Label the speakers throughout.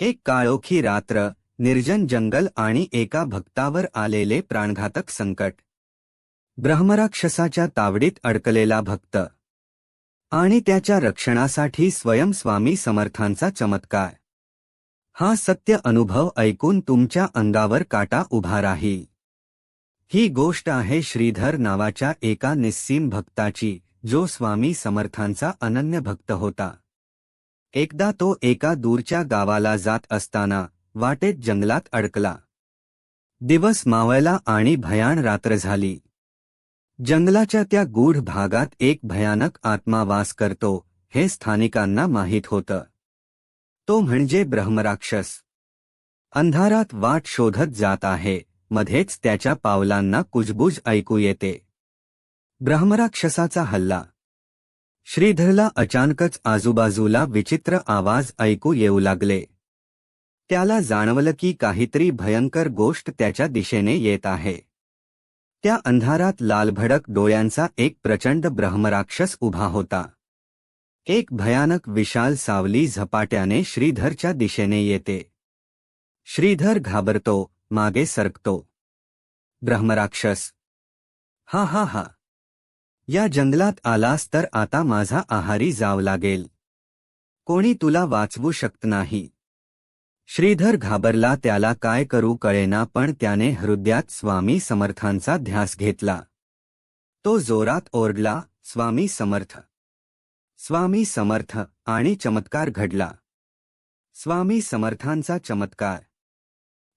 Speaker 1: एक काळोखी रात्र निर्जन जंगल आणि एका भक्तावर आलेले प्राणघातक संकट. ब्रह्मराक्षसाच्या तावडीत अडकलेला भक्त. आणि त्याच्या रक्षणासाठी स्वयं स्वामी समर्थांचा चमत्कार. हा सत्य अनुभव ऐकून तुमच्या अंगावर काटा उभा राही. ही गोष्ट आहे श्रीधर नावाच्या एका निस्सीम भक्ताची जो स्वामी समर्थांचा अनन्य भक्त होता. एकदा तो एका दूरच्या गावाला जात असताना वाटेत जंगलात अडकला. दिवस मावळला आणि भयाण रात्र झाली. जंगलाच्या त्या गूढ भागात एक भयानक आत्मा वास करतो हे स्थानिकांना माहीत होतं. तो म्हणजे ब्रह्मराक्षस. अंधारात वाट शोधत जात आहे मध्येच त्याच्या पावलांना कुजबुज ऐकू येते. ब्रह्मराक्षसाचा हल्ला श्रीधरला अचानकच आजूबाजूला विचित्र आवाज ऐकू येऊ लागले. त्याला जाणवलं की काहीतरी भयंकर गोष्ट त्याच्या दिशेने येत आहे. त्या अंधारात लालभडक डोळ्यांचा एक प्रचंड ब्रह्मराक्षस उभा होता. एक भयानक विशाल सावली झपाट्याने श्रीधरच्या दिशेने येते. श्रीधर घाबरतो मागे सरकतो. ब्रह्मराक्षस. हा हा हा. या जंगलात आलास तर आता माझा आहारी जाव लागेल. कोणी तुला वाचवू शकत नाही. श्रीधर घाबरला त्याला काय करू कळेना पण त्याने हृदयात स्वामी समर्थांचा ध्यास घेतला. तो जोरात ओरडला स्वामी समर्थ. स्वामी समर्थ आणि चमत्कार घडला. स्वामी समर्थांचा चमत्कार.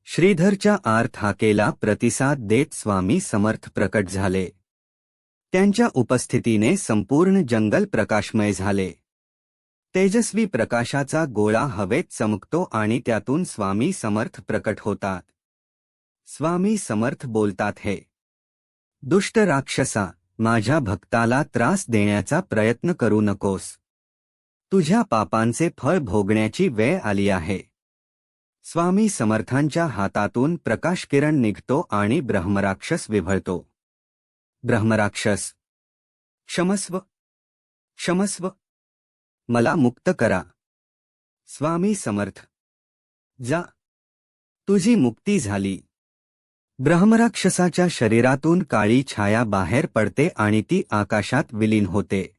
Speaker 1: श्रीधरच्या आर थाकेला प्रतिसाद देत स्वामी समर्थ प्रकट झाले. त्यांच्या उपस्थितीने संपूर्ण जंगल प्रकाशमय झाले. तेजस्वी प्रकाशाचा गोळा हवेत चमकतो आणि त्यातून स्वामी समर्थ प्रकट होतात. स्वामी समर्थ बोलतात हे दुष्ट राक्षसा माझ्या भक्ताला त्रास देण्याचा प्रयत्न करू नकोस. तुझ्या पापांचे फळ भोगण्याची वेळ आली आहे. स्वामी समर्थांच्या हातातून प्रकाश किरण निघतो आणि ब्रह्मराक्षस विभळतो. ब्रह्मराक्षस। क्षमस्व। क्षमस्व। मला मुक्त करा। स्वामी समर्थ। जा। तुझी मुक्ती झाली। ब्रह्मराक्षसाच्या शरीरातून काळी छाया बाहेर पडते आणि ती आकाशात विलीन होते।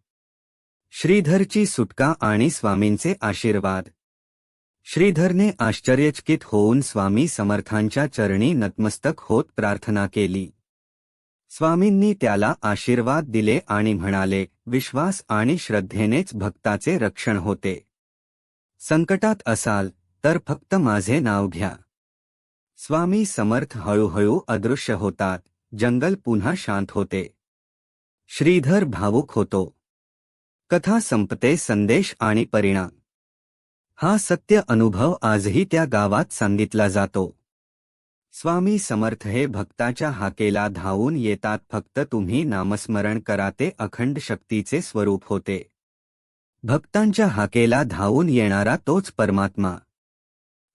Speaker 1: श्रीधरची सुटका आणि स्वामींचे आशीर्वाद। श्रीधरने आश्चर्यचकित होऊन स्वामी समर्थांच्या चरणी नतमस्तक होत प्रार्थना केली। स्वामींनी त्याला आशीर्वाद दिले आणि म्हणाले विश्वास आणि श्रद्धेनेच भक्ताचे रक्षण होते. संकटात असाल तर फक्त माझे नाव घ्या. स्वामी समर्थ हळूहळू अदृश्य होतात जंगल पुन्हा शांत होते. श्रीधर भावुक होतो. कथा संपते संदेश आणि परिणाम. हा सत्य अनुभव आजही त्या गावात सांगितला जातो. स्वामी समर्थ हे भक्ताच्या हाकेला धावून येतात फक्त तुम्ही नामस्मरण करा ते अखंड शक्तीचे स्वरूप होते. भक्तांच्या हाकेला धावून येणारा तोच परमात्मा.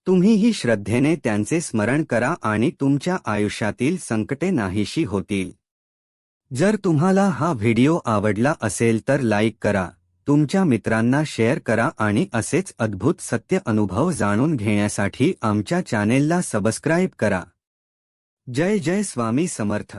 Speaker 1: तुम्हीही श्रद्धेने त्यांचे स्मरण करा आणि तुमच्या आयुष्यातील संकटे नाहीशी होतील. जर तुम्हाला हा व्हिडिओ आवडला असेल तर लाईक करा. तुमच्या मित्रांना शेअर करा आणि असेच अद्भुत सत्य अनुभव जाणून घेण्यासाठी आमच्या चॅनेलला सबस्क्राईब करा. जय जय स्वामी समर्थ.